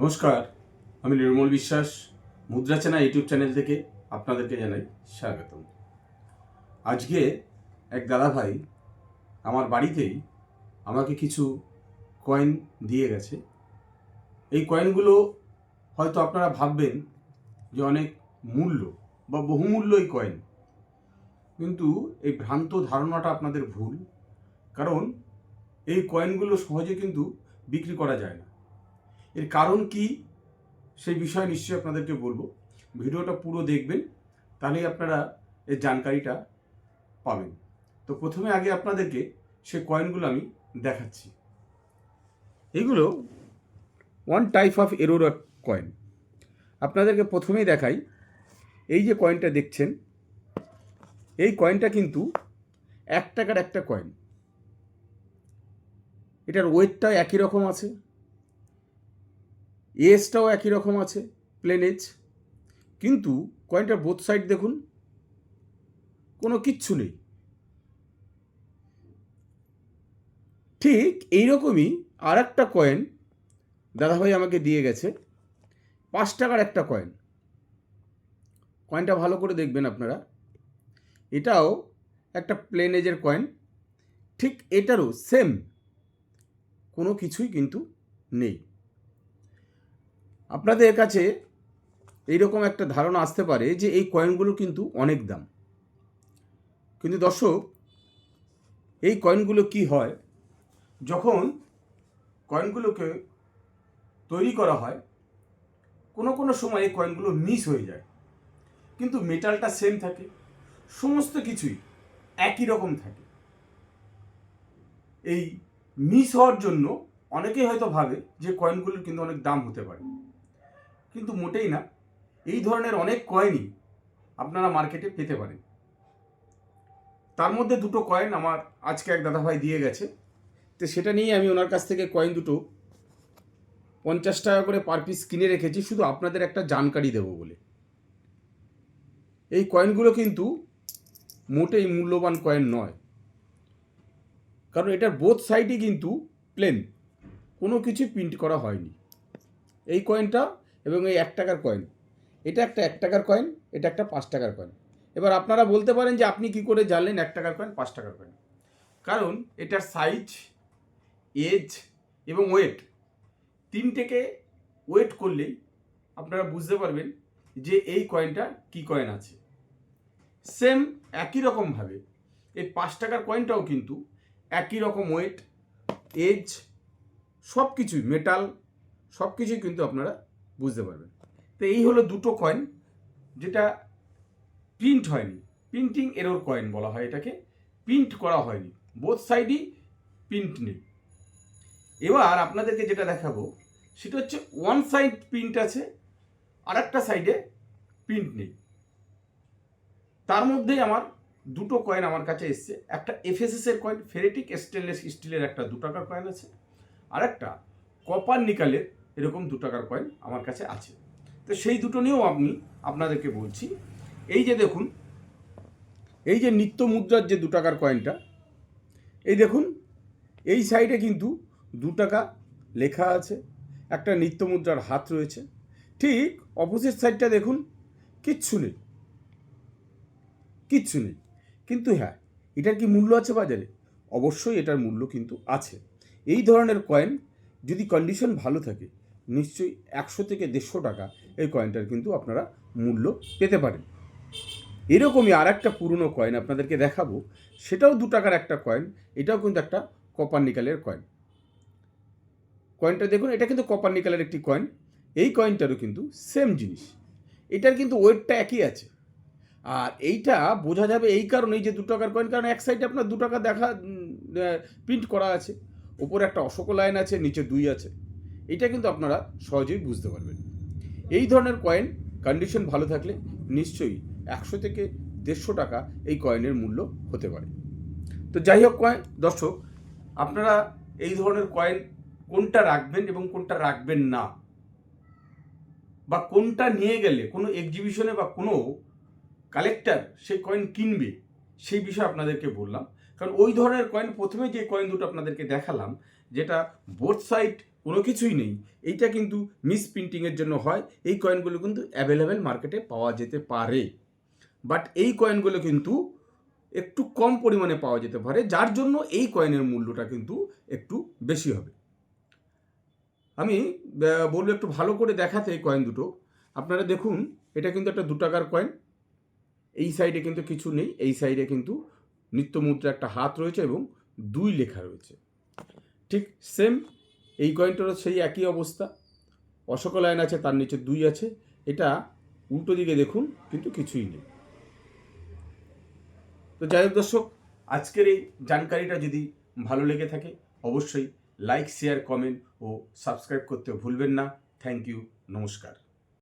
নমস্কার, আমি নির্মল বিশ্বাস, মুদ্রা চেনা ইউটিউব চ্যানেল থেকে আপনাদেরকে জানাই স্বাগতম। আজকে এক দাদাভাই আমার বাড়িতেই আমাকে কিছু কয়েন দিয়ে গেছে। এই কয়েনগুলো হয়তো আপনারা ভাববেন যে অনেক মূল্য বা বহুমূল্য এই কয়েন কিন্তু এই ভ্রান্ত ধারণাটা আপনাদের ভুল, কারণ এই কয়েনগুলো সহজে কিন্তু বিক্রি করা যায় না। এর কারণ কি? সেই বিষয়ে নিশ্চয়ই আপনাদেরকে বলব। ভিডিওটা পুরো দেখবেন, তাহলেই আপনারা এর জানকারিটা পাবেন। তো প্রথমে আগে আপনাদেরকে সে কয়েনগুলো আমি দেখাচ্ছি। এগুলো one type of error coin আপনাদেরকে প্রথমেই দেখাই, এই যে কয়েনটা দেখছেন, এই কয়েনটা কিন্তু এক টাকার একটা কয়েন এটার ওয়েটটা একই রকম আছে। এজটাও একই রকম আছে প্লেন এজ কিন্তু কয়েনটার বোথ সাইড দেখুন, কোনো কিচ্ছু নেই। ঠিক এইরকমই আর একটা কয়েন দাদাভাই আমাকে দিয়ে গেছে, পাঁচ টাকার একটা কয়েন কয়েনটা ভালো করে দেখবেন আপনারা। এটাও একটা প্লেন এজের কয়েন ঠিক এটারও সেম কোনো কিছুই কিন্তু নেই। আপনাদের কাছে এইরকম একটা ধারণা আসতে পারে যে এই কয়েনগুলো কিন্তু অনেক দাম। কিন্তু দর্শক, এই কয়েনগুলো কি হয়? যখন কয়েনগুলোকে তৈরি করা হয়, কোনো কোনো সময় এই কয়েনগুলো মিস হয়ে যায়। কিন্তু মেটালটা সেম থাকে, সমস্ত কিছুই একই রকম থাকে। এই মিস হওয়ার জন্য অনেকেই হয়তো ভাবে যে কয়েনগুলোর কিন্তু অনেক দাম হতে পারে। কিন্তু মোটেই না। এই ধরনের অনেক কয়েনই আপনারা মার্কেটে পেতে পারেন। তার মধ্যে দুটো কয়েন আমার আজকে এক দাদাভাই দিয়ে গেছে। তো সেটা নিয়ে আমি ওনার কাছ থেকে কয়েন দুটো পঞ্চাশ টাকা করে পার পিস কিনে রেখেছি, শুধু আপনাদের একটা জানকারি দেবো বলে। এই কয়েনগুলো কিন্তু মোটেই মূল্যবান কয়েন নয়। কারণ এটার বোথ সাইডই কিন্তু প্লেন কোনো কিছু প্রিন্ট করা হয়নি। এই কয়েনটা এবং এই এক টাকার কয়েন এটা একটা এক টাকার কয়েন এটা একটা পাঁচ টাকার কয়েন এবার আপনারা বলতে পারেন যে আপনি কি করে জানলেন এক টাকার কয়েন পাঁচ টাকার কয়েন কারণ এটার সাইজ এজ এবং ওয়েট তিনটেকে ওয়েট করলেই আপনারা বুঝতে পারবেন যে এই কয়েনটা কি কয়েন আছে। সেম একই রকমভাবে এই পাঁচ টাকার কয়েনটাও কিন্তু একই রকম ওয়েট এজ সব কিছুই মেটাল সব কিছুই কিন্তু আপনারা বুঝতে পারবেন। তো এই হলো দুটো কয়েন যেটা প্রিন্ট হয়নি। প্রিন্টিং এরর কয়েন বলা হয় এটাকে। প্রিন্ট করা হয়নি। বোথ সাইডই প্রিন্ট নেই। এবার আপনাদেরকে যেটা দেখাবো, সেটা হচ্ছে ওয়ান সাইড প্রিন্ট আছে আর একটা সাইডে প্রিন্ট নেই। তার মধ্যেই আমার দুটো কয়েন আমার কাছে এসছে। একটা এফএসএস এর কয়েন ফেরেটিক স্টেনলেস স্টিলের একটা দু টাকার কয়েন আছে। আর একটা কপার নিকালের এরকম দু টাকার কয়েন আমার কাছে আছে। তো সেই দুটো নিয়েও আমি আপনাদেরকে বলছি। এই যে দেখুন, এই যে নিত্য মুদ্রার যে দু টাকার কয়েনটা এই দেখুন, এই সাইডে কিন্তু দু টাকা লেখা আছে, একটা নিত্য মুদ্রার হাত রয়েছে। ঠিক অপোজিট সাইডটা দেখুন, কিচ্ছু নেই। কিচ্ছু নেই। কিন্তু হ্যাঁ এটার কি মূল্য আছে বাজারে? অবশ্যই এটার মূল্য কিন্তু আছে। এই ধরনের কয়েন যদি কন্ডিশন ভালো থাকে নিশ্চয়ই একশো থেকে দেড়শো টাকা এই কয়েনটার কিন্তু আপনারা মূল্য পেতে পারেন। এরকমই আর একটা পুরনো কয়েন আপনাদেরকে দেখাবো, সেটাও দু টাকার একটা কয়েন এটাও কিন্তু একটা কপার নিকালের কয়েন কয়েনটা দেখুন, এটা কিন্তু কপার নিকালের একটি কয়েন এই কয়েনটারও কিন্তু সেম জিনিস। এটার কিন্তু ওয়েটটা একই আছে। আর এইটা বোঝা যাবে এই কারণেই যে দু টাকার কয়েন কারণ এক সাইডে আপনার দু টাকা দেখা প্রিন্ট করা আছে। ওপরে একটা অশোক লাইন আছে, নিচে দুই আছে। এটা কিন্তু আপনারা সহজেই বুঝতে পারবেন। এই ধরনের কয়েন কন্ডিশন ভালো থাকলে নিশ্চয়ই একশো থেকে দেড়শো টাকা এই কয়েনের মূল্য হতে পারে। তো যাই হোক কয়েন দর্শক, আপনারা এই ধরনের কয়েন কোনটা রাখবেন এবং কোনটা রাখবেন না? বা কোনটা নিয়ে গেলে, কোনো এক্সিবিশনে বা কোনো কালেক্টর সেই কয়েন কিনবে, সেই বিষয়ে আপনাদেরকে বললাম। কারণ ওই ধরনের কয়েন প্রথমে যে কয়েন দুটো আপনাদেরকে দেখালাম, যেটা বোথ সাইড কোনো কিছুই নেই। এইটা কিন্তু মিস প্রিন্টিংয়ের জন্য হয়। এই কয়েনগুলো কিন্তু অ্যাভেলেবেল মার্কেটে পাওয়া যেতে পারে। বাট এই কয়েনগুলো কিন্তু একটু কম পরিমাণে পাওয়া যেতে পারে, যার জন্য এই কয়েনের মূল্যটা কিন্তু একটু বেশি হবে। আমি বলব একটু ভালো করে দেখাতে এই কয়েন দুটো। আপনারা দেখুন, এটা কিন্তু একটা দু টাকার কয়েন এই সাইডে কিন্তু কিছু নেই। এই সাইডে কিন্তু নিত্য মুদ্রা একটা হাত রয়েছে এবং দুই লেখা রয়েছে। ঠিক সেম এই কয়েনটারও সেই একই অবস্থা। অশোক লাইন আছে, তার নিচে দুই আছে। এটা উল্টো দিকে দেখুন, কিন্তু কিছুই নেই। তো যাই হোক দর্শক, আজকের এই জানকারিটা যদি ভালো লেগে থাকে, অবশ্যই লাইক, শেয়ার, কমেন্ট ও সাবস্ক্রাইব করতে ভুলবেন না। থ্যাংক ইউ, নমস্কার।